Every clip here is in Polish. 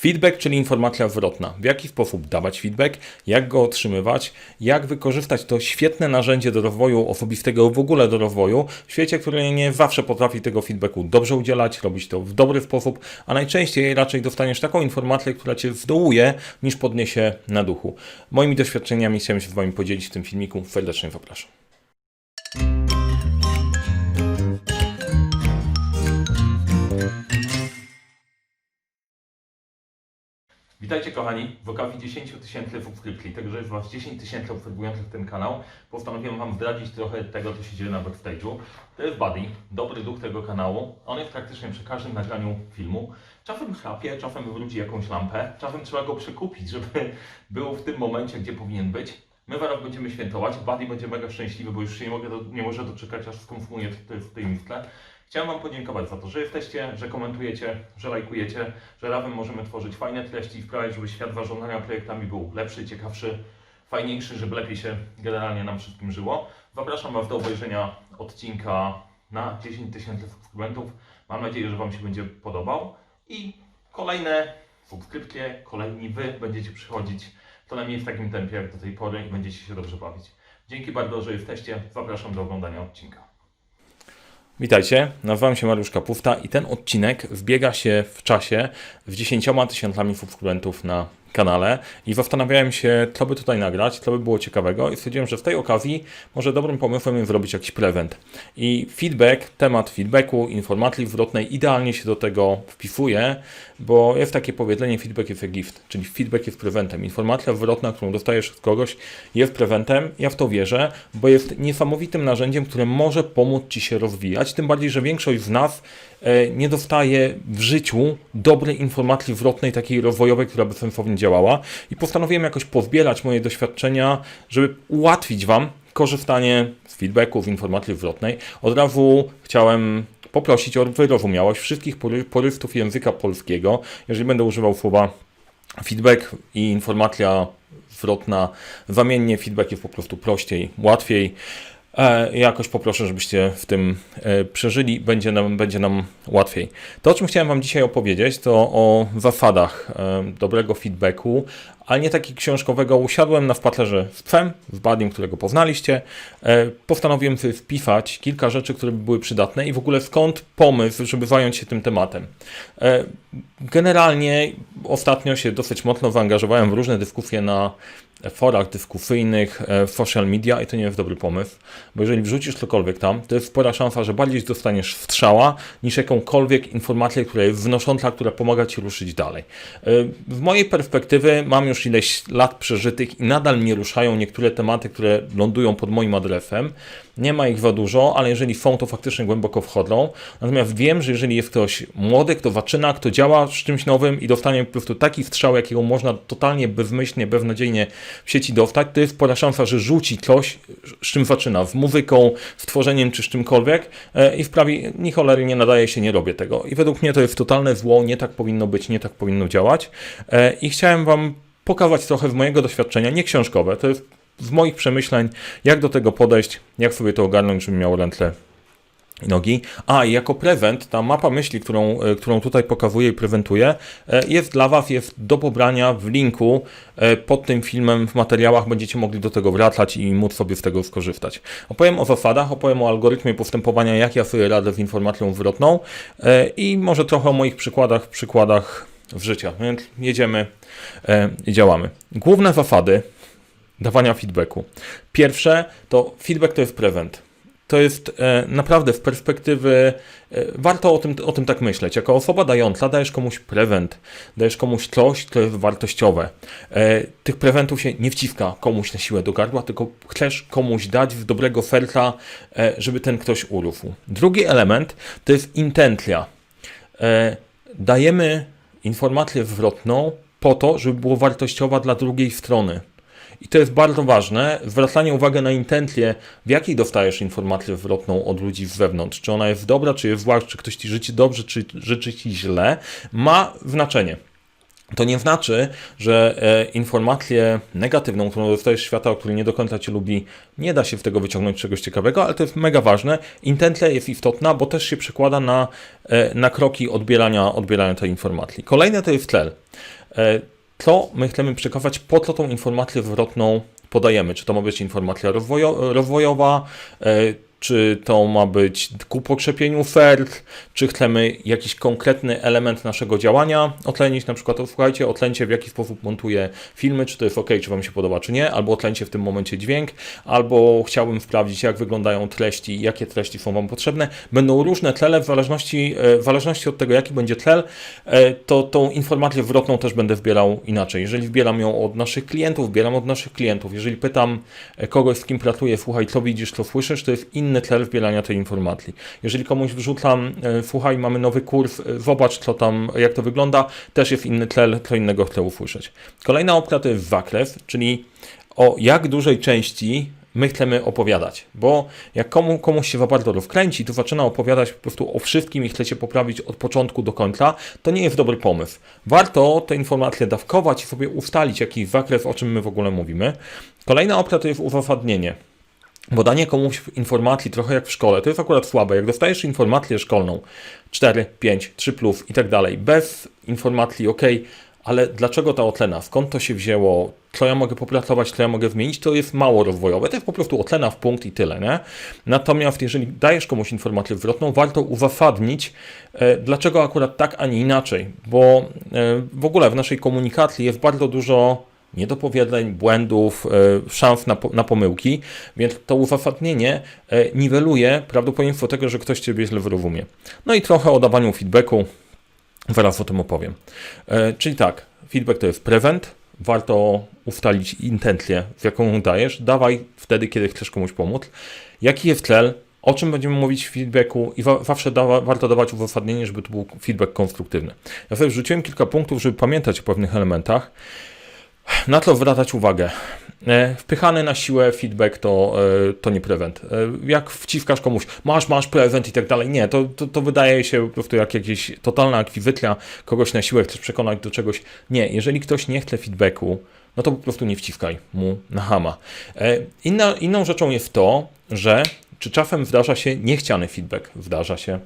Feedback, czyli informacja zwrotna. W jaki sposób dawać feedback, jak go otrzymywać, jak wykorzystać to świetne narzędzie do rozwoju osobistego, w ogóle do rozwoju, w świecie, który nie zawsze potrafi tego feedbacku dobrze udzielać, robić to w dobry sposób, a najczęściej raczej dostaniesz taką informację, która cię zdołuje, niż podniesie na duchu. Moimi doświadczeniami chciałem się z Wami podzielić w tym filmiku. Serdecznie zapraszam. Witajcie kochani, w okazji 10 tysięcy subskrypcji, także jest Was 10 tysięcy obserwujących ten kanał, postanowiłem Wam zdradzić trochę tego, co się dzieje na backstage'u. To jest Buddy, dobry duch tego kanału. On jest praktycznie przy każdym nagraniu filmu. Czasem chrapie, czasem wywróci jakąś lampę, czasem trzeba go przekupić, żeby był w tym momencie, gdzie powinien być. My zaraz będziemy świętować, Buddy będzie mega szczęśliwy, bo już się nie, mogę nie może doczekać, aż skonsumuje to w tej misce. Chciałem Wam podziękować za to, że jesteście, że komentujecie, że lajkujecie, że razem możemy tworzyć fajne treści i sprawiać, żeby świat zarządzania projektami był lepszy, ciekawszy, fajniejszy, żeby lepiej się generalnie nam wszystkim żyło. Zapraszam Was do obejrzenia odcinka na 10 tysięcy subskrybentów. Mam nadzieję, że Wam się będzie podobał i kolejne subskrypcje, kolejni Wy będziecie przychodzić co najmniej w takim tempie jak do tej pory i będziecie się dobrze bawić. Dzięki bardzo, że jesteście. Zapraszam do oglądania odcinka. Witajcie, nazywam się Mariusz Kapufta i ten odcinek wbiega się w czasie z 10 tysiącami subskrybentów na kanale i zastanawiałem się, co by tutaj nagrać, co by było ciekawego i stwierdziłem, że w tej okazji może dobrym pomysłem jest zrobić jakiś prezent. I feedback, temat feedbacku, informacji zwrotnej idealnie się do tego wpisuje, bo jest takie powiedzenie feedback is a gift, czyli feedback jest prezentem. Informacja zwrotna, którą dostajesz od kogoś jest prezentem, ja w to wierzę, bo jest niesamowitym narzędziem, które może pomóc Ci się rozwijać, tym bardziej, że większość z nas e, nie dostaje w życiu dobrej informacji zwrotnej, takiej rozwojowej, która by sensownie działała i postanowiłem jakoś pozbierać moje doświadczenia, żeby ułatwić Wam korzystanie z feedbacków, informacji zwrotnej. Od razu chciałem poprosić o wyrozumiałość wszystkich pory- porystów języka polskiego. Jeżeli będę używał słowa feedback i informacja zwrotna zamiennie, feedback jest po prostu prościej, łatwiej. E, jakoś poproszę, żebyście w tym e, przeżyli, będzie nam, będzie nam łatwiej. To, o czym chciałem Wam dzisiaj opowiedzieć, to o zasadach e, dobrego feedbacku, ale nie takiego książkowego. Usiadłem na spacerze z psem, z Badim, którego poznaliście. E, postanowiłem sobie wpisać kilka rzeczy, które by były przydatne i w ogóle skąd pomysł, żeby zająć się tym tematem. E, generalnie ostatnio się dosyć mocno zaangażowałem w różne dyskusje na forach dyskusyjnych, e, w social media i to nie jest dobry pomysł, bo jeżeli wrzucisz cokolwiek tam, to jest spora szansa, że bardziej dostaniesz strzała niż jakąkolwiek informację, która jest wnosząca, która pomaga Ci ruszyć dalej. W mojej perspektywy mam już ileś lat przeżytych i nadal mnie ruszają niektóre tematy, które lądują pod moim adresem. Nie ma ich za dużo, ale jeżeli są, to faktycznie głęboko wchodzą. Natomiast wiem, że jeżeli jest ktoś młody, kto zaczyna, kto działa z czymś nowym i dostanie po prostu taki strzał, jakiego można totalnie bezmyślnie, beznadziejnie w sieci dostać, to jest spora szansa, że rzuci coś, z czym zaczyna, z muzyką, z tworzeniem czy z czymkolwiek e, i w prawie ni cholery nie nadaje się, nie robię tego. I według mnie to jest totalne zło, nie tak powinno być, nie tak powinno działać. E, I chciałem Wam pokazać trochę z mojego doświadczenia, nie książkowe, to jest z moich przemyśleń, jak do tego podejść, jak sobie to ogarnąć, żebym miał ręce i nogi. A, i jako prezent, ta mapa myśli, którą, e, którą tutaj pokazuję i prezentuję, e, jest dla Was, jest do pobrania w linku e, pod tym filmem, w materiałach będziecie mogli do tego wracać i móc sobie z tego skorzystać. Opowiem o zasadach, opowiem o algorytmie postępowania, jak ja sobie radę z informacją zwrotną i może trochę o moich przykładach, przykładach w życiu. Więc jedziemy e, i działamy. Główne zasady dawania feedbacku. Pierwsze to feedback to jest prezent. To jest e, naprawdę w perspektywy, e, warto o tym, o tym tak myśleć. Jako osoba dająca dajesz komuś prezent, dajesz komuś coś, co jest wartościowe. Tych prezentów się nie wciska komuś na siłę do gardła, tylko chcesz komuś dać z dobrego serca, żeby ten ktoś urósł. Drugi element to jest intencja. Dajemy informację zwrotną po to, żeby było wartościowa dla drugiej strony. I to jest bardzo ważne, zwracanie uwagi na intencję, w jakiej dostajesz informację zwrotną od ludzi z zewnątrz. Czy ona jest dobra, czy jest zła, czy ktoś ci życzy dobrze, czy życzy ci źle, ma znaczenie. To nie znaczy, że e, informację negatywną, którą dostajesz świata, o której nie do końca cię lubi, nie da się w tego wyciągnąć czegoś ciekawego, ale to jest mega ważne. Intencja jest istotna, bo też się przekłada na, e, na kroki odbierania, odbierania tej informacji. Kolejne to jest cel. E, co my chcemy przekazać, po co tą informację zwrotną podajemy? Czy to ma być informacja rozwojo, rozwojowa, czy to ma być ku pokrzepieniu serc, czy chcemy jakiś konkretny element naszego działania otlenić, na przykład, słuchajcie, otlęcie w jaki sposób montuję filmy, czy to jest ok, czy Wam się podoba, czy nie, albo otlęcie w tym momencie dźwięk, albo chciałbym sprawdzić, jak wyglądają treści, jakie treści są Wam potrzebne. Będą różne cele, w zależności, e, w zależności od tego, jaki będzie cel, e, to tą informację zwrotną też będę zbierał inaczej. Jeżeli zbieram ją od naszych klientów, zbieram od naszych klientów. Jeżeli pytam e, kogoś, z kim pracuję, słuchaj, co widzisz, co słyszysz, to jest inny cel zbierania tej informacji. Jeżeli komuś wrzucam, e, słuchaj, mamy nowy kurs, e, zobacz, co tam, jak to wygląda, też jest inny cel, co innego chcę usłyszeć. Kolejna opcja to jest zakres, czyli o jak dużej części my chcemy opowiadać, bo jak komu, komuś się za bardzo rozkręci, to zaczyna opowiadać po prostu o wszystkim i chcecie poprawić od początku do końca, to nie jest dobry pomysł. Warto te informacje dawkować i sobie ustalić jakiś zakres, o czym my w ogóle mówimy. Kolejna opcja to jest uzasadnienie. Bo danie komuś informacji trochę jak w szkole, to jest akurat słabe. Jak dostajesz informację szkolną 4, 5, 3 plus i tak dalej, bez informacji, ok, ale dlaczego ta otlena, skąd to się wzięło, co ja mogę popracować, co ja mogę zmienić, to jest mało rozwojowe. To jest po prostu otlena w punkt i tyle, nie? Natomiast jeżeli dajesz komuś informację zwrotną, warto uzasadnić, e, dlaczego akurat tak, a nie inaczej, bo e, w ogóle w naszej komunikacji jest bardzo dużo niedopowiedzeń, błędów, e, szans na, na pomyłki, więc to uzasadnienie e, niweluje prawdopodobieństwo tego, że ktoś Ciebie źle zrozumie. No i trochę o dawaniu feedbacku, zaraz o tym opowiem. E, Czyli tak, feedback to jest prevent, warto ustalić intencję, z jaką dajesz, dawaj wtedy, kiedy chcesz komuś pomóc. Jaki jest cel, o czym będziemy mówić w feedbacku i wa- zawsze dawa, warto dawać uzasadnienie, żeby to był feedback konstruktywny. Ja sobie wrzuciłem kilka punktów, żeby pamiętać o pewnych elementach. Na co zwracać uwagę? E, Wpychany na siłę feedback to, e, to nie prevent. E, Jak wciskasz komuś, masz, masz prevent i tak dalej, nie, to, to, to wydaje się po prostu jak jakaś totalna akwizycja, kogoś na siłę chcesz przekonać do czegoś. Nie, jeżeli ktoś nie chce feedbacku, no to po prostu nie wciskaj mu na hama. Inna, inną rzeczą jest to, że czy czasem zdarza się niechciany feedback? Zdarza się.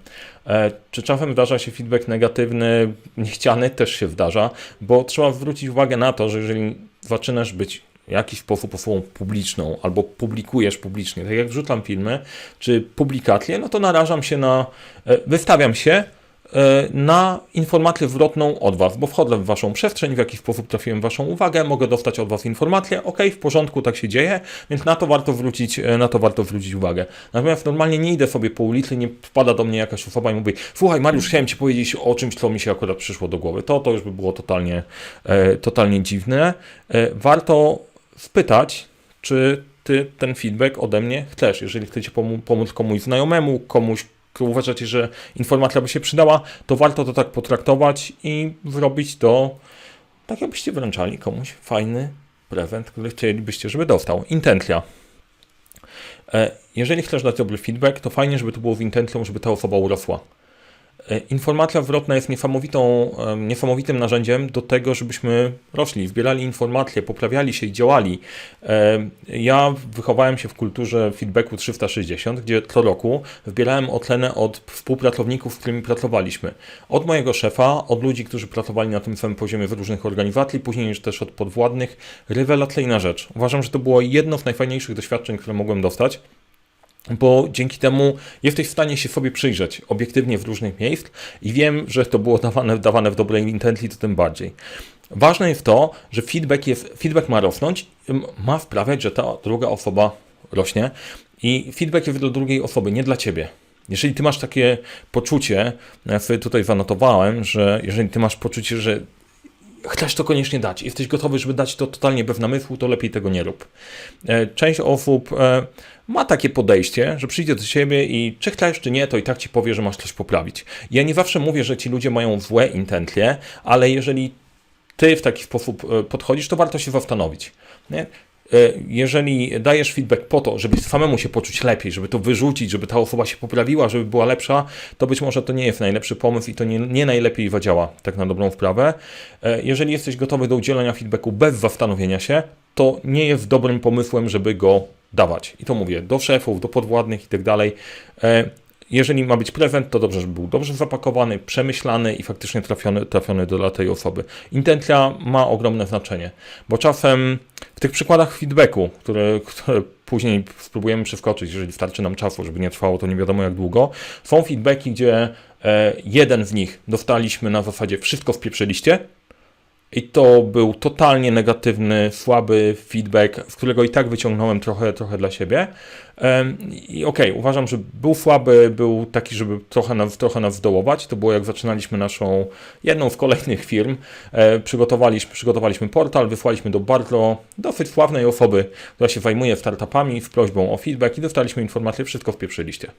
E, Czy czasem zdarza się feedback negatywny, niechciany? Też się zdarza, bo trzeba zwrócić uwagę na to, że jeżeli zaczynasz być w jakiś sposób osobą publiczną albo publikujesz publicznie, tak jak wrzucam filmy czy publikacje, no to narażam się na, e, wystawiam się na informację zwrotną od Was, bo wchodzę w Waszą przestrzeń, w jakiś sposób trafiłem Waszą uwagę, mogę dostać od Was informację, ok, w porządku, tak się dzieje, więc na to warto zwrócić, e, na to warto zwrócić uwagę. Natomiast normalnie nie idę sobie po ulicy, nie wpada do mnie jakaś osoba i mówi, słuchaj Mariusz, chciałem Ci powiedzieć o czymś, co mi się akurat przyszło do głowy. To, to już by było totalnie, e, totalnie dziwne. E, warto spytać, czy Ty ten feedback ode mnie chcesz. Jeżeli chcecie pomóc komuś znajomemu, komuś, uważacie, że informacja by się przydała, to warto to tak potraktować i zrobić to tak, jakbyście wręczali komuś fajny prezent, który chcielibyście, żeby dostał. Intencja. E, Jeżeli chcesz dać dobry feedback, to fajnie, żeby to było z intencją, żeby ta osoba urosła. E, Informacja zwrotna jest niesamowitą, niesamowitym narzędziem do tego, żebyśmy rośli, zbierali informacje, poprawiali się i działali. E, Ja wychowałem się w kulturze feedbacku 360, gdzie co roku zbierałem ocenę od współpracowników, z którymi pracowaliśmy. Od mojego szefa, od ludzi, którzy pracowali na tym samym poziomie w różnych organizacji, później już też od podwładnych. Rewelacyjna rzecz. Uważam, że to było jedno z najfajniejszych doświadczeń, które mogłem dostać bo dzięki temu jesteś w stanie się sobie przyjrzeć obiektywnie w różnych miejsc i wiem, że to było dawane, dawane w dobrej intencji, to tym bardziej. Ważne jest to, że feedback, jest, feedback ma rosnąć, ma sprawiać, że ta druga osoba rośnie i feedback jest dla drugiej osoby, nie dla ciebie. Jeżeli ty masz takie poczucie, ja sobie tutaj zanotowałem, że jeżeli ty masz poczucie, że chcesz to koniecznie dać, jesteś gotowy, żeby dać to totalnie bez namysłu, to lepiej tego nie rób. E, Część osób e, ma takie podejście, że przyjdzie do siebie i czy chcesz, czy nie, to i tak ci powie, że masz coś poprawić. Ja nie zawsze mówię, że ci ludzie mają złe intencje, ale jeżeli ty w taki sposób e, podchodzisz, to warto się zastanowić. Nie? E, jeżeli dajesz feedback po to, żeby samemu się poczuć lepiej, żeby to wyrzucić, żeby ta osoba się poprawiła, żeby była lepsza, to być może to nie jest najlepszy pomysł i to nie, nie najlepiej zadziała, tak na dobrą wprawę. E, Jeżeli jesteś gotowy do udzielenia feedbacku bez zastanowienia się, to nie jest dobrym pomysłem, żeby go dawać. I to mówię do szefów, do podwładnych i tak dalej. Jeżeli ma być prezent, to dobrze, żeby był dobrze zapakowany, przemyślany i faktycznie trafiony, trafiony do tej osoby. Intencja ma ogromne znaczenie, bo czasem w tych przykładach feedbacku, które, które później spróbujemy przeskoczyć, jeżeli starczy nam czasu, żeby nie trwało to nie wiadomo jak długo, są feedbacki, gdzie e, jeden z nich dostaliśmy na zasadzie wszystko wpieprzyliście, i to był totalnie negatywny, słaby feedback, z którego i tak wyciągnąłem trochę, trochę dla siebie. I okej, uważam, że był słaby, był taki, żeby trochę nas, trochę nas zdołować. To było jak zaczynaliśmy naszą, jedną z kolejnych firm. E, przygotowaliśmy, przygotowaliśmy portal, wysłaliśmy do bardzo dosyć sławnej osoby, która się zajmuje startupami z prośbą o feedback i dostaliśmy informację, wszystko wpieprzyliście.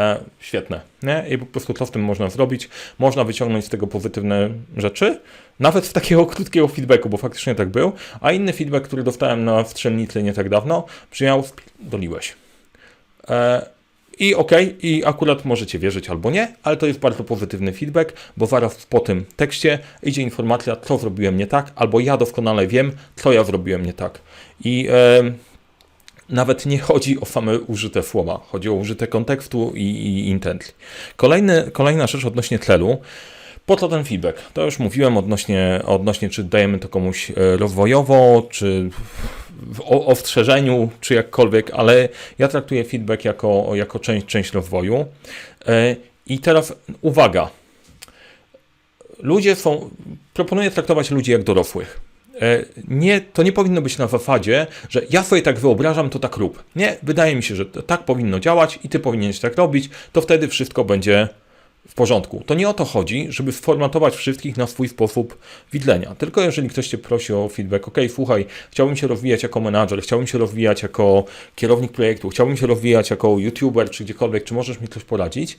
E, świetne. Nie? I po prostu co z tym można zrobić? Można wyciągnąć z tego pozytywne rzeczy, nawet z takiego krótkiego feedbacku, bo faktycznie tak był. A inny feedback, który dostałem na strzelnicy nie tak dawno, brzmiał doliłeś. E, I okej, i akurat możecie wierzyć albo nie, ale to jest bardzo pozytywny feedback, bo zaraz po tym tekście idzie informacja, co zrobiłem nie tak, albo ja doskonale wiem, co ja zrobiłem nie tak. I e, nawet nie chodzi o same użyte słowa, chodzi o użyte kontekstu i, i intencji. Kolejny, kolejna rzecz odnośnie tlenu. Po co ten feedback? To już mówiłem odnośnie, odnośnie czy dajemy to komuś e, rozwojowo, czy w ostrzeżeniu, czy jakkolwiek, ale ja traktuję feedback jako, jako część, część rozwoju. E, I teraz uwaga. Ludzie są, proponuję traktować ludzi jak dorosłych. E, Nie, to nie powinno być na zasadzie, że ja sobie tak wyobrażam, to tak rób. Nie, wydaje mi się, że tak powinno działać i ty powinieneś tak robić, to wtedy wszystko będzie w porządku. To nie o to chodzi, żeby sformatować wszystkich na swój sposób widlenia. Tylko jeżeli ktoś cię prosi o feedback, ok, słuchaj, chciałbym się rozwijać jako menadżer, chciałbym się rozwijać jako kierownik projektu, chciałbym się rozwijać jako youtuber, czy gdziekolwiek, czy możesz mi coś poradzić,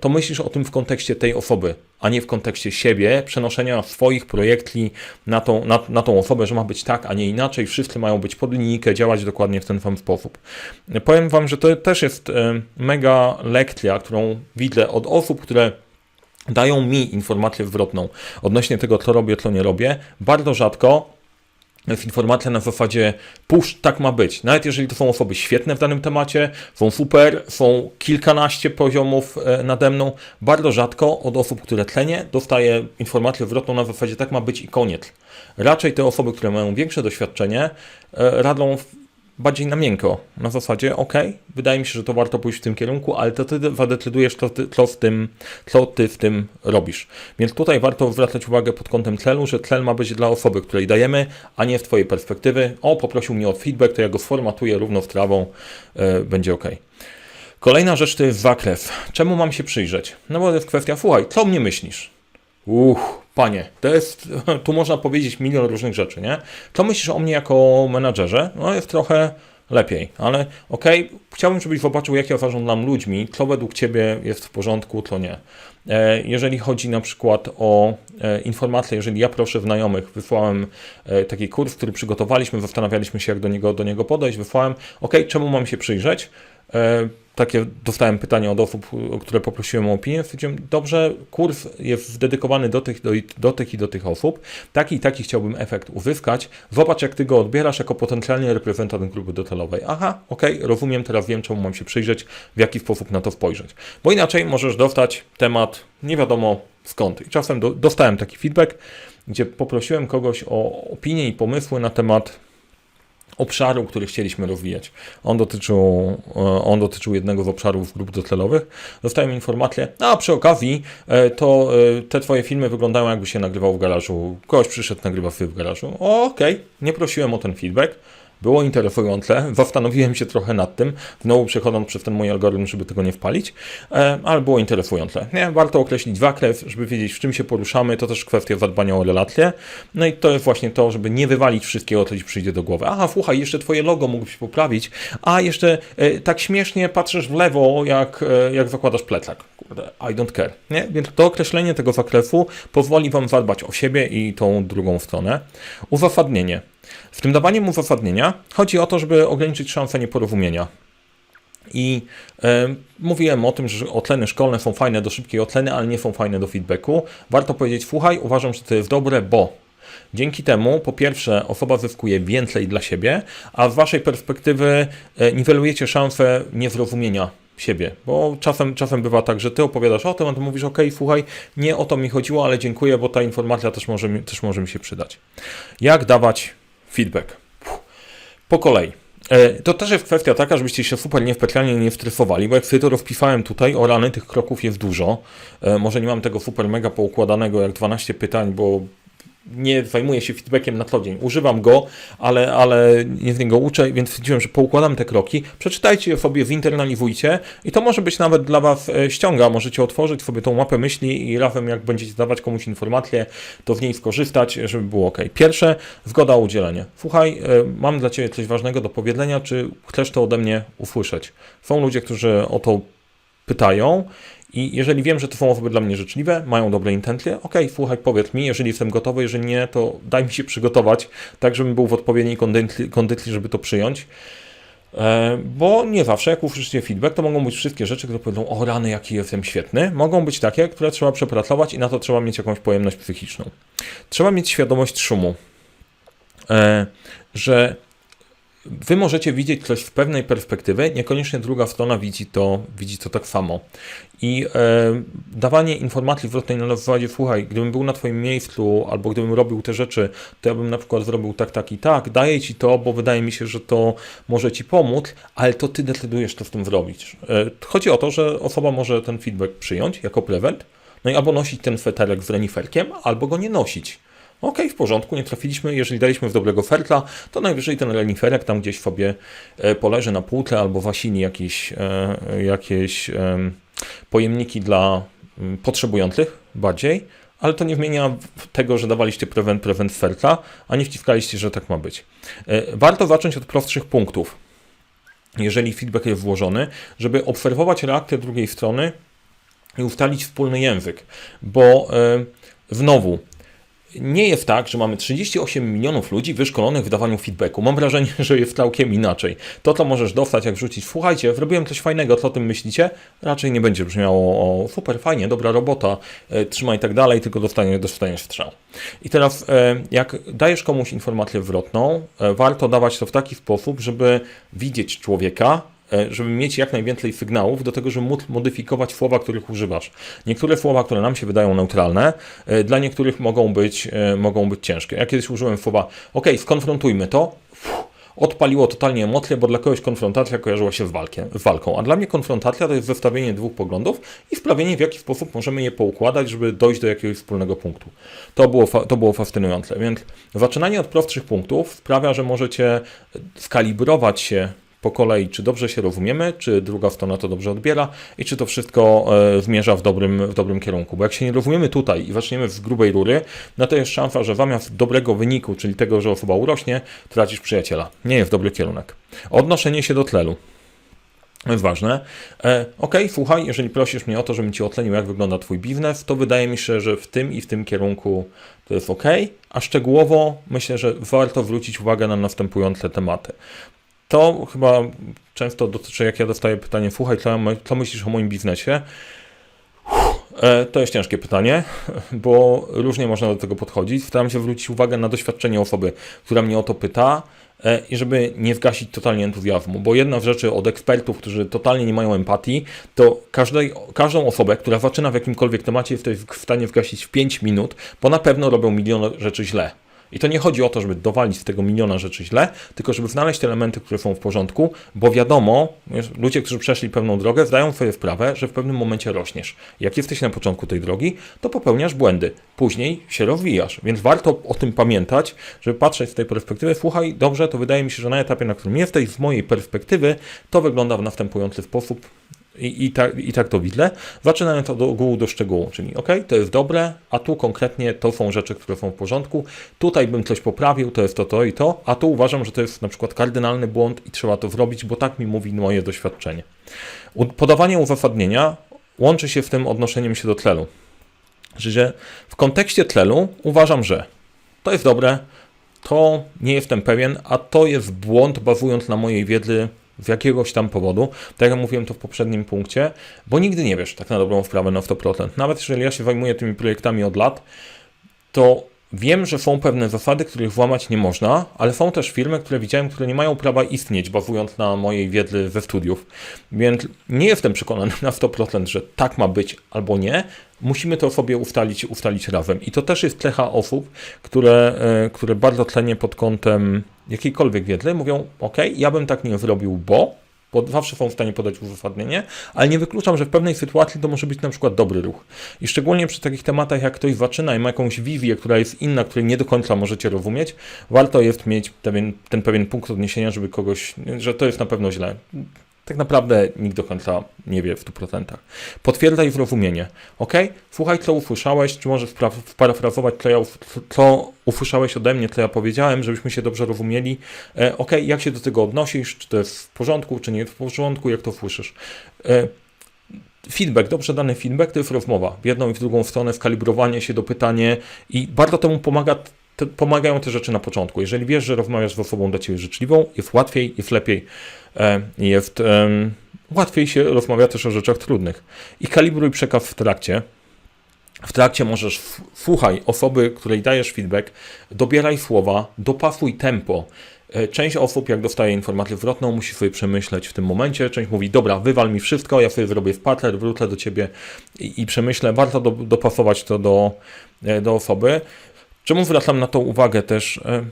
to myślisz o tym w kontekście tej osoby, a nie w kontekście siebie, przenoszenia swoich projektli na tą, na, na tą osobę, że ma być tak, a nie inaczej, wszyscy mają być pod linijkę, działać dokładnie w ten sam sposób. Powiem Wam, że to też jest e, mega lekcja, którą widzę od osób, które dają mi informację zwrotną odnośnie tego, co robię, co nie robię. Bardzo rzadko informacja na zasadzie push, tak ma być. Nawet jeżeli to są osoby świetne w danym temacie, są super, są kilkanaście poziomów e, nade mną, bardzo rzadko od osób, które tlenię, dostaję informację zwrotną na zasadzie tak ma być i koniec. Raczej te osoby, które mają większe doświadczenie, e, radzą bardziej na miękko. Na zasadzie, ok, wydaje mi się, że to warto pójść w tym kierunku, ale to ty zadecydujesz, co ty, co, z tym, co ty w tym robisz. Więc tutaj warto zwracać uwagę pod kątem celu, że cel ma być dla osoby, której dajemy, a nie z twojej perspektywy. O, poprosił mnie o feedback, to ja go sformatuję równo z trawą, e, będzie ok. Kolejna rzecz to jest zakres. Czemu mam się przyjrzeć? No bo to jest kwestia, słuchaj, co mnie myślisz? Uch, panie, to jest, tu można powiedzieć milion różnych rzeczy, nie? Co myślisz o mnie jako menadżerze? No jest trochę lepiej, ale okej, chciałbym, żebyś zobaczył, jak ja zarządzam ludźmi, co według Ciebie jest w porządku, co nie. E, Jeżeli chodzi na przykład o e, informacje, jeżeli ja proszę znajomych, wysłałem e, taki kurs, który przygotowaliśmy, zastanawialiśmy się, jak do niego, do niego podejść, wysłałem, ok, czemu mam się przyjrzeć? E, Takie dostałem pytania od osób, o które poprosiłem o opinię. Stwierdziłem, dobrze, kurs jest dedykowany do tych, do, do tych i do tych osób. Taki i taki chciałbym efekt uzyskać. Zobacz, jak ty go odbierasz jako potencjalnie reprezentant grupy docelowej. Aha, okej, rozumiem, teraz wiem, czemu mam się przyjrzeć, w jaki sposób na to spojrzeć. Bo inaczej możesz dostać temat nie wiadomo skąd. I czasem do, dostałem taki feedback, gdzie poprosiłem kogoś o opinię i pomysły na temat obszaru, który chcieliśmy rozwijać. On dotyczył, e, on dotyczył jednego z obszarów grup docelowych. Dostałem informację, a przy okazji e, to e, te twoje filmy wyglądają jakby się nagrywał w garażu. Ktoś przyszedł, nagrywa w garażu. Okej, nie prosiłem o ten feedback. Było interesujące, zastanowiłem się trochę nad tym, znowu przechodząc przez ten mój algorytm, żeby tego nie wpalić, e, ale było interesujące. Nie, warto określić zakres, żeby wiedzieć, w czym się poruszamy, to też kwestia zadbania o relacje. No i to jest właśnie to, żeby nie wywalić wszystkiego, co ci przyjdzie do głowy. Aha, słuchaj, jeszcze twoje logo mógłbyś poprawić, a jeszcze e, tak śmiesznie patrzysz w lewo, jak, e, jak zakładasz plecak. Kurde, I don't care. Nie? Więc to określenie tego zakresu pozwoli wam zadbać o siebie i tą drugą stronę. Uzasadnienie. W tym dawaniu uzasadnienia chodzi o to, żeby ograniczyć szansę nieporozumienia. I e, mówiłem o tym, że otleny szkolne są fajne do szybkiej otleny, ale nie są fajne do feedbacku. Warto powiedzieć, słuchaj, uważam, że to jest dobre, bo dzięki temu, po pierwsze, osoba zyskuje więcej dla siebie, a z waszej perspektywy e, niwelujecie szansę niezrozumienia siebie, bo czasem, czasem bywa tak, że ty opowiadasz o tym, a ty mówisz, ok, słuchaj, nie o to mi chodziło, ale dziękuję, bo ta informacja też może, mi- też może mi się przydać. Jak dawać feedback? Po kolei. E, To też jest kwestia taka, żebyście się super nie specjalnie nie stresowali, bo jak sobie to rozpisałem tutaj, o rany, tych kroków jest dużo. E, Może nie mam tego super mega poukładanego jak 12 pytań, bo nie zajmuję się feedbackiem na co dzień. Używam go, ale, ale nie z niego uczę, więc stwierdziłem, że poukładam te kroki. Przeczytajcie je sobie, zinternalizujcie i to może być nawet dla Was e, ściąga. Możecie otworzyć sobie tą mapę myśli i razem jak będziecie dawać komuś informację, to z niej skorzystać, żeby było ok. Pierwsze, zgoda o udzielenie. Słuchaj, e, mam dla Ciebie coś ważnego do powiedzenia, czy chcesz to ode mnie usłyszeć? Są ludzie, którzy o to pytają i jeżeli wiem, że to są osoby dla mnie życzliwe, mają dobre intencje, okej, słuchaj, powiedz mi, jeżeli jestem gotowy, jeżeli nie, to daj mi się przygotować, tak żebym był w odpowiedniej kondycji, kondycji żeby to przyjąć. E, Bo nie zawsze, jak usłyszycie feedback, to mogą być wszystkie rzeczy, które powiedzą, o rany, jaki jestem świetny. Mogą być takie, które trzeba przepracować i na to trzeba mieć jakąś pojemność psychiczną. Trzeba mieć świadomość szumu, E, że Wy możecie widzieć coś z pewnej perspektywy, niekoniecznie druga strona widzi to, widzi to tak samo. I e, dawanie informacji zwrotnej na zasadzie, słuchaj, gdybym był na Twoim miejscu, albo gdybym robił te rzeczy, to ja bym na przykład zrobił tak, tak i tak, daję Ci to, bo wydaje mi się, że to może Ci pomóc, ale to Ty decydujesz, co z tym zrobić. E, chodzi o to, że osoba może ten feedback przyjąć jako prezent, no i albo nosić ten feterek z reniferkiem, albo go nie nosić. Okej, w porządku, nie trafiliśmy. Jeżeli daliśmy w dobrego fertla, to najwyżej ten reniferek tam gdzieś sobie e, poleży na półce albo wasini jakieś, e, jakieś em, pojemniki dla mm, potrzebujących bardziej, ale to nie zmienia tego, że dawaliście prevent, prevent fertla, a nie wciskaliście, że tak ma być. E, Warto zacząć od prostszych punktów, jeżeli feedback jest włożony, żeby obserwować reakcję drugiej strony i ustalić wspólny język, bo e, znowu, nie jest tak, że mamy 38 milionów ludzi wyszkolonych w dawaniu feedbacku. Mam wrażenie, że jest całkiem inaczej. To, co możesz dostać, jak wrzucić, słuchajcie, zrobiłem coś fajnego, co o tym myślicie? Raczej nie będzie brzmiało o super, fajnie, dobra robota, e, trzymaj i tak dalej, tylko dostaniesz, dostaniesz strzał. I teraz, e, jak dajesz komuś informację zwrotną, e, warto dawać to w taki sposób, żeby widzieć człowieka, żeby mieć jak najwięcej sygnałów do tego, żeby móc modyfikować słowa, których używasz. Niektóre słowa, które nam się wydają neutralne, e, dla niektórych mogą być, e, mogą być ciężkie. Ja kiedyś użyłem słowa, ok, skonfrontujmy to, odpaliło totalnie emocje, bo dla kogoś konfrontacja kojarzyła się z, walkiem, z walką, a dla mnie konfrontacja to jest zestawienie dwóch poglądów i sprawienie, w jaki sposób możemy je poukładać, żeby dojść do jakiegoś wspólnego punktu. To było, to było fascynujące, więc zaczynanie od prostszych punktów sprawia, że możecie skalibrować się po kolei, czy dobrze się rozumiemy, czy druga strona to dobrze odbiera i czy to wszystko e, zmierza w dobrym, w dobrym kierunku. Bo jak się nie rozumiemy tutaj i zaczniemy z grubej rury, no to jest szansa, że zamiast dobrego wyniku, czyli tego, że osoba urośnie, tracisz przyjaciela. Nie jest dobry kierunek. Odnoszenie się do tlenu. Jest ważne. E, ok, słuchaj, jeżeli prosisz mnie o to, żebym Ci otlenił, jak wygląda Twój biznes, to wydaje mi się, że w tym i w tym kierunku to jest ok, a szczegółowo myślę, że warto zwrócić uwagę na następujące tematy. To chyba często dotyczy, jak ja dostaję pytanie, słuchaj, co, co myślisz o moim biznesie? E, To jest ciężkie pytanie, bo różnie można do tego podchodzić. Staram się zwrócić uwagę na doświadczenie osoby, która mnie o to pyta e, i żeby nie zgasić totalnie entuzjazmu, bo jedna z rzeczy od ekspertów, którzy totalnie nie mają empatii, to każdej, każdą osobę, która zaczyna w jakimkolwiek temacie jest w stanie zgasić w 5 minut, bo na pewno robią milion rzeczy źle. I to nie chodzi o to, żeby dowalić z tego miliona rzeczy źle, tylko żeby znaleźć te elementy, które są w porządku, bo wiadomo, ludzie, którzy przeszli pewną drogę, zdają sobie sprawę, że w pewnym momencie rośniesz. Jak jesteś na początku tej drogi, to popełniasz błędy. Później się rozwijasz, więc warto o tym pamiętać, żeby patrzeć z tej perspektywy. Słuchaj, dobrze, to wydaje mi się, że na etapie, na którym jesteś, z mojej perspektywy, to wygląda w następujący sposób. I, i, tak, I tak to widzę. Zaczynając od ogółu do szczegółu, czyli ok, to jest dobre, a tu konkretnie to są rzeczy, które są w porządku. Tutaj bym coś poprawił, to jest to, to i to, a tu uważam, że to jest na przykład kardynalny błąd i trzeba to zrobić, bo tak mi mówi moje doświadczenie. Podawanie uzasadnienia łączy się w tym odnoszeniem się do tlenu. Że w kontekście tlenu uważam, że to jest dobre, to nie jestem pewien, a to jest błąd bazując na mojej wiedzy z jakiegoś tam powodu. Tak jak mówiłem to w poprzednim punkcie, bo nigdy nie wiesz tak na dobrą sprawę na 100%. Nawet jeżeli ja się zajmuję tymi projektami od lat, to wiem, że są pewne zasady, których włamać nie można, ale są też firmy, które widziałem, które nie mają prawa istnieć, bazując na mojej wiedzy ze studiów. Więc nie jestem przekonany na 100%, że tak ma być albo nie. Musimy to sobie ustalić, ustalić razem. I to też jest cecha osób, które, e, które bardzo cenię pod kątem jakiejkolwiek wiedzy. Mówią, ok, ja bym tak nie zrobił, bo zawsze są w stanie podać uzasadnienie, ale nie wykluczam, że w pewnej sytuacji to może być na przykład dobry ruch. I szczególnie przy takich tematach, jak ktoś zaczyna i ma jakąś wizję, która jest inna, której nie do końca możecie rozumieć, warto jest mieć ten, ten pewien punkt odniesienia, żeby kogoś, że to jest na pewno źle. Tak naprawdę nikt do końca nie wie w 100%. Potwierdzaj zrozumienie. Ok? Słuchaj, co usłyszałeś, czy możesz sparafrazować, co, ja, co usłyszałeś ode mnie, co ja powiedziałem, żebyśmy się dobrze rozumieli. E, ok, jak się do tego odnosisz? Czy to jest w porządku, czy nie jest w porządku? Jak to słyszysz? E, feedback, dobrze dany feedback to jest rozmowa w jedną i w drugą stronę, skalibrowanie się do pytania i bardzo temu pomaga te, pomagają te rzeczy na początku. Jeżeli wiesz, że rozmawiasz z osobą dla Ciebie życzliwą, jest łatwiej, jest lepiej, e, jest łatwiej się rozmawia też o rzeczach trudnych. I kalibruj przekaz w trakcie. W trakcie możesz, słuchaj osoby, której dajesz feedback, dobieraj słowa, dopasuj tempo. E, Część osób, jak dostaje informację zwrotną, musi sobie przemyśleć w tym momencie. Część mówi, dobra, wywal mi wszystko, ja sobie zrobię spacer, wrócę do ciebie i, i przemyślę. Warto do, dopasować to do, e, do osoby. Czemu zwracam na to uwagę też? E,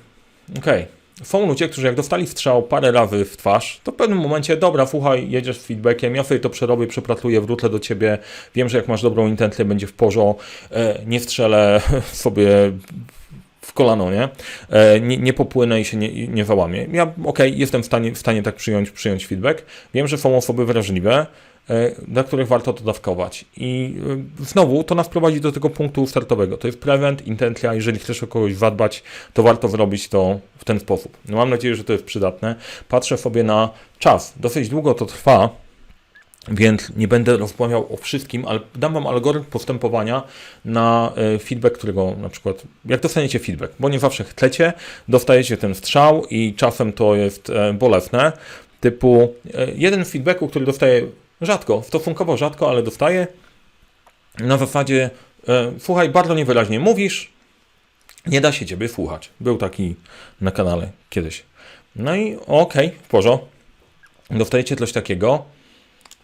Okej. Są ludzie, którzy jak dostali strzał parę razy w twarz, to w pewnym momencie, dobra, słuchaj, jedziesz z feedbackiem, ja sobie to przerobię, przepracuję, wrócę do ciebie, wiem, że jak masz dobrą intencję, będzie w porządku, e, nie strzelę sobie w kolano, nie? E, nie, nie popłynę i się nie, nie załamię. Ja, okej, jestem w stanie, w stanie tak przyjąć, przyjąć feedback. Wiem, że są osoby wrażliwe, e, dla których warto to dawkować. I e, znowu to nas prowadzi do tego punktu startowego. To jest prevent, intencja. Jeżeli chcesz o kogoś zadbać, to warto zrobić to w ten sposób. No mam nadzieję, że to jest przydatne. Patrzę sobie na czas. Dosyć długo to trwa. Więc nie będę rozmawiał o wszystkim, ale dam Wam algorytm postępowania na e, feedback, którego na przykład, jak dostaniecie feedback, bo nie zawsze chcecie, dostajecie ten strzał i czasem to jest bolesne, typu jeden z który dostaję rzadko, stosunkowo rzadko, ale dostaję na zasadzie, e, słuchaj, bardzo niewyraźnie mówisz, nie da się Ciebie słuchać. Był taki na kanale kiedyś. No i okej, w porządku. Dostajecie coś takiego,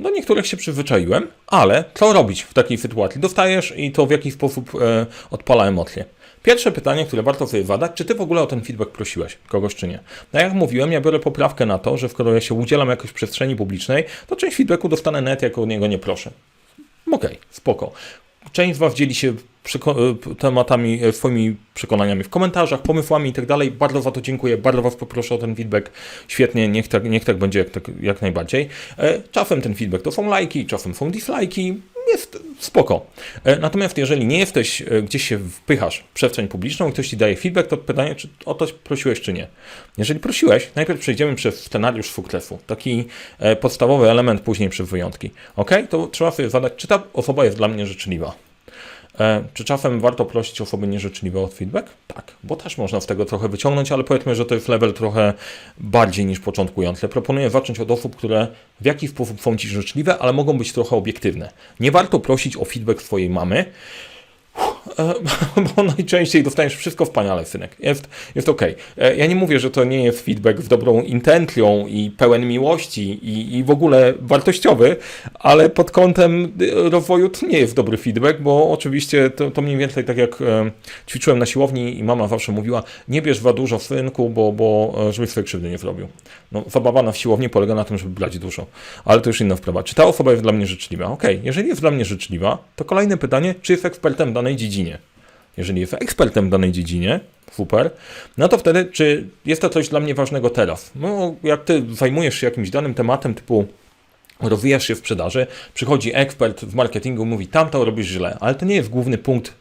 do niektórych się przyzwyczaiłem, ale co robić w takiej sytuacji? Dostajesz i to w jaki sposób e, odpala emocje. Pierwsze pytanie, które warto sobie zadać, czy ty w ogóle o ten feedback prosiłeś kogoś, czy nie? No jak mówiłem, ja biorę poprawkę na to, że skoro ja się udzielam jakoś w przestrzeni publicznej, to część feedbacku dostanę net, jak o niego nie proszę. Okej, spoko. Część z Was dzieli się e, tematami, e, swoimi przekonaniami w komentarzach, pomysłami i tak. Bardzo za to dziękuję, bardzo Was poproszę o ten feedback. Świetnie, niech tak, niech tak będzie jak, tak, jak najbardziej. E, Czasem ten feedback to są lajki, czasem są dislajki. Jest spoko. E, Natomiast jeżeli nie jesteś, e, gdzieś się wpychasz w przestrzeń publiczną ktoś Ci daje feedback, to pytanie, czy o to prosiłeś, czy nie. Jeżeli prosiłeś, najpierw przejdziemy przez scenariusz sukcesu. Taki e, podstawowy element, później przez wyjątki. Ok? To trzeba sobie zadać, czy ta osoba jest dla mnie życzliwa. E, Czy czasem warto prosić osoby nieżyczliwe o feedback? Tak, bo też można z tego trochę wyciągnąć, ale powiedzmy, że to jest level trochę bardziej niż początkujący. Proponuję zacząć od osób, które w jakiś sposób są Ci życzliwe, ale mogą być trochę obiektywne. Nie warto prosić o feedback swojej mamy, bo najczęściej dostaniesz wszystko wspaniale, synek. Jest, jest okej. E, Ja nie mówię, że to nie jest feedback z dobrą intencją i pełen miłości i, i w ogóle wartościowy, ale pod kątem e, rozwoju to nie jest dobry feedback, bo oczywiście to, to mniej więcej tak jak e, ćwiczyłem na siłowni i mama zawsze mówiła, nie bierz za dużo, synku, bo, bo e, żebyś sobie krzywdy nie zrobił. No, zabawa na siłowni polega na tym, żeby brać dużo, ale to już inna sprawa. Czy ta osoba jest dla mnie życzliwa? Okej, jeżeli jest dla mnie życzliwa, to kolejne pytanie, czy jest ekspertem w danej dziedzinie? Jeżeli jest ekspertem w danej dziedzinie, super, no to wtedy, czy jest to coś dla mnie ważnego teraz? No, jak ty zajmujesz się jakimś danym tematem typu rozwijasz się w sprzedaży, przychodzi ekspert w marketingu, mówi tam to robisz źle, ale to nie jest główny punkt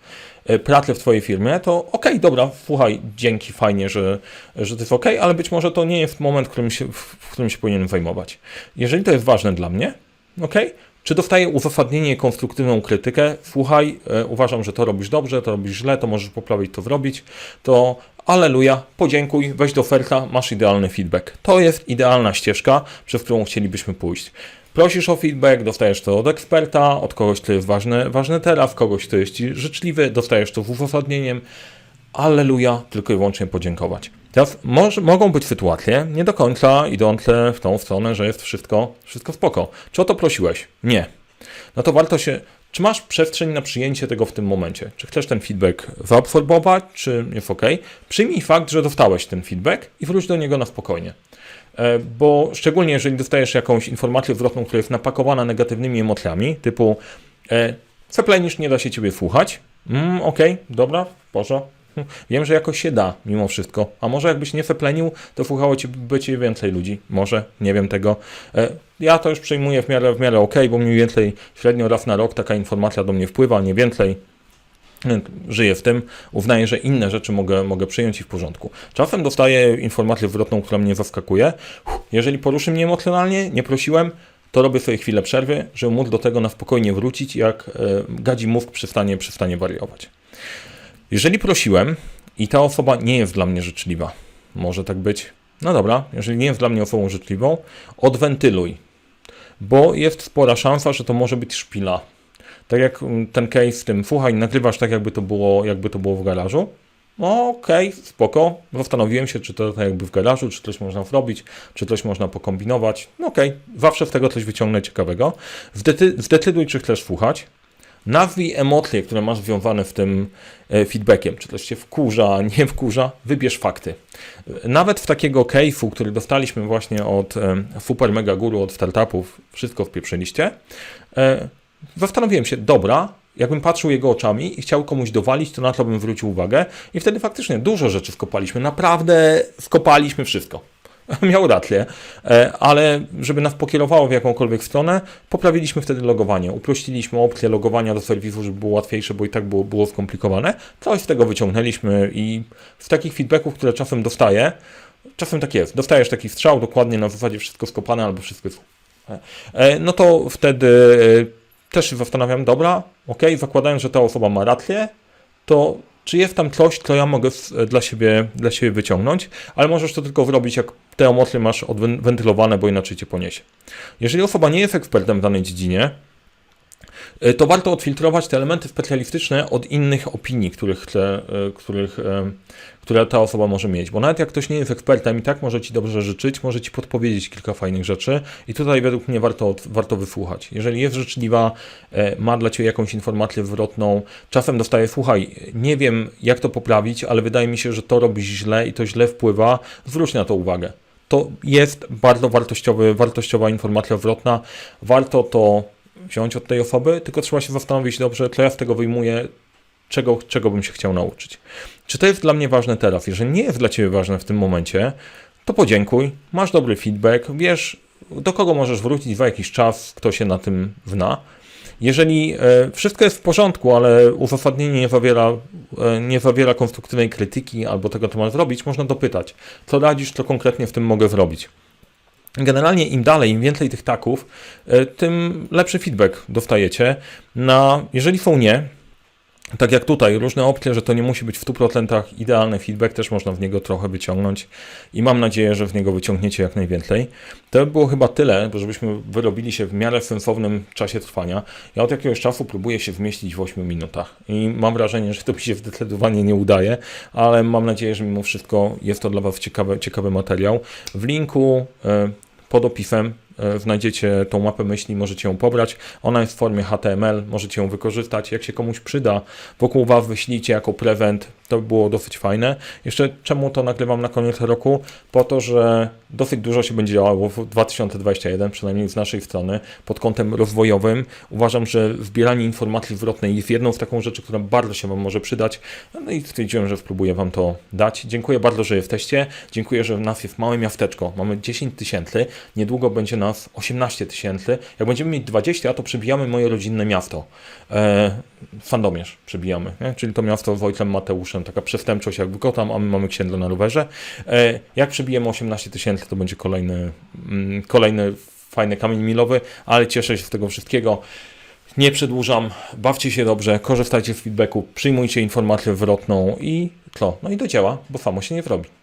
e, pracy w Twojej firmie, to okej, dobra, słuchaj, dzięki, fajnie, że, że to jest okej, ale być może to nie jest moment, którym się, w którym się powinienem zajmować. Jeżeli to jest ważne dla mnie, okej, czy dostaję uzasadnienie, konstruktywną krytykę? Słuchaj, e, uważam, że to robisz dobrze, to robisz źle, to możesz poprawić, to zrobić, to Aleluja, podziękuj, weź do oferta, masz idealny feedback. To jest idealna ścieżka, przez którą chcielibyśmy pójść. Prosisz o feedback, dostajesz to od eksperta, od kogoś, kto jest ważny, ważny teraz, kogoś, kto jest ci życzliwy, dostajesz to z uzasadnieniem. Alleluja, tylko i wyłącznie podziękować. Teraz mogą być sytuacje nie do końca idące w tą stronę, że jest wszystko, wszystko spoko. Czy o to prosiłeś? Nie. No to warto się. Czy masz przestrzeń na przyjęcie tego w tym momencie? Czy chcesz ten feedback zaabsorbować, czy jest ok? Przyjmij fakt, że dostałeś ten feedback i wróć do niego na spokojnie. E, Bo szczególnie jeżeli dostajesz jakąś informację zwrotną, która jest napakowana negatywnymi emocjami, typu e, zaplenisz, nie da się ciebie słuchać. Mm, Okej, dobra, Boże. Wiem, że jakoś się da mimo wszystko. A może jakbyś nie feplenił, to słuchało ci, by cię więcej ludzi. Może, nie wiem tego. E, Ja to już przyjmuję w miarę, w miarę ok, bo mniej więcej średnio raz na rok taka informacja do mnie wpływa, nie więcej. E, Żyję w tym, uznaję, że inne rzeczy mogę, mogę przyjąć i w porządku. Czasem dostaję informację zwrotną, która mnie zaskakuje. Jeżeli poruszy mnie emocjonalnie, nie prosiłem, to robię sobie chwilę przerwy, żeby móc do tego na spokojnie wrócić, jak e, gadzi mózg przestanie, przestanie wariować. Jeżeli prosiłem i ta osoba nie jest dla mnie życzliwa, może tak być. No dobra, jeżeli nie jest dla mnie osobą życzliwą, odwentyluj, bo jest spora szansa, że to może być szpila. Tak jak mm, ten case z tym, słuchaj, nagrywasz tak, jakby to było, jakby to było w garażu. Okej, spoko. Zastanowiłem się, czy to tak jakby w garażu, czy coś można zrobić, czy coś można pokombinować. No Okej, zawsze z tego coś wyciągnę ciekawego. Zdecyduj, czy chcesz słuchać. Nazwij emocje, które masz związane z tym e, feedbackiem. Czy coś cię wkurza, nie wkurza. Wybierz fakty. Nawet w takiego case'u, który dostaliśmy właśnie od super mega guru, od startupów, wszystko wpieprzyliście, e, zastanowiłem się, dobra, jakbym patrzył jego oczami i chciał komuś dowalić, to na to bym zwrócił uwagę i wtedy faktycznie dużo rzeczy skopaliśmy. Naprawdę skopaliśmy wszystko. Miał rację, e, ale żeby nas pokierowało w jakąkolwiek stronę, poprawiliśmy wtedy logowanie. Uprościliśmy opcję logowania do serwisu, żeby było łatwiejsze, bo i tak było, było skomplikowane. Coś z tego wyciągnęliśmy i z takich feedbacków, które czasem dostaję, czasem tak jest. Dostajesz taki strzał dokładnie na zasadzie wszystko skopane albo wszystko jest. e, No to wtedy e, też się zastanawiam, dobra, ok, zakładając, że ta osoba ma rację, to czy jest tam coś, co ja mogę dla siebie, dla siebie wyciągnąć, ale możesz to tylko zrobić, jak te emocje masz odwentylowane, bo inaczej cię poniesie. Jeżeli osoba nie jest ekspertem w danej dziedzinie, to warto odfiltrować te elementy specjalistyczne od innych opinii, których, chce, y, których, e, które ta osoba może mieć. Bo nawet jak ktoś nie jest ekspertem i tak może Ci dobrze życzyć, może Ci podpowiedzieć kilka fajnych rzeczy i tutaj według mnie warto, warto wysłuchać. Jeżeli jest życzliwa, e, ma dla Ciebie jakąś informację zwrotną, czasem dostaje, słuchaj, nie wiem jak to poprawić, ale wydaje mi się, że to robisz źle i to źle wpływa, zwróć na to uwagę. To jest bardzo wartościowa informacja zwrotna. Warto to wziąć od tej osoby, tylko trzeba się zastanowić dobrze, co ja z tego wyjmuję, czego, czego bym się chciał nauczyć. Czy to jest dla mnie ważne teraz? Jeżeli nie jest dla Ciebie ważne w tym momencie, to podziękuj, masz dobry feedback, wiesz, do kogo możesz wrócić za jakiś czas, kto się na tym zna. Jeżeli e, wszystko jest w porządku, ale uzasadnienie nie zawiera, e, nie zawiera konstruktywnej krytyki albo tego, co masz zrobić, można dopytać, co radzisz, co konkretnie w tym mogę zrobić. Generalnie im dalej, im więcej tych taków, e, tym lepszy feedback dostajecie. Na, jeżeli są nie, tak jak tutaj, różne opcje, że to nie musi być w 100% idealny feedback, też można w niego trochę wyciągnąć i mam nadzieję, że w niego wyciągniecie jak najwięcej. To by było chyba tyle, żebyśmy wyrobili się w miarę sensownym czasie trwania. Ja od jakiegoś czasu próbuję się wmieścić w 8 minutach i mam wrażenie, że to mi się zdecydowanie nie udaje, ale mam nadzieję, że mimo wszystko jest to dla Was ciekawy, ciekawy materiał. W linku e, pod opisem znajdziecie tą mapę myśli, możecie ją pobrać. Ona jest w formie HTML, możecie ją wykorzystać. Jak się komuś przyda, wokół Was wyślijcie jako prezent, to by było dosyć fajne. Jeszcze czemu to nagrywam na koniec roku? Po to, że dosyć dużo się będzie działo w 2021, przynajmniej z naszej strony, pod kątem rozwojowym. Uważam, że zbieranie informacji zwrotnej jest jedną z taką rzeczy, która bardzo się Wam może przydać. No i stwierdziłem, że spróbuję Wam to dać. Dziękuję bardzo, że jesteście. Dziękuję, że w nas jest małe miasteczko. Mamy 10 tysięcy, niedługo będzie nas 18 tysięcy. Jak będziemy mieć 20, to przebijamy moje rodzinne miasto. E, Sandomierz przebijamy, nie? czyli to miasto z ojcem Mateuszem, taka przestępczość jak Gotham, a my mamy księdza na rowerze. E, jak przebijemy 18 tysięcy, to będzie kolejny, mm, kolejny fajny kamień milowy, ale cieszę się z tego wszystkiego. Nie przedłużam, bawcie się dobrze, korzystajcie z feedbacku, przyjmujcie informację zwrotną i tlo. No i do dzieła, bo samo się nie wrobi.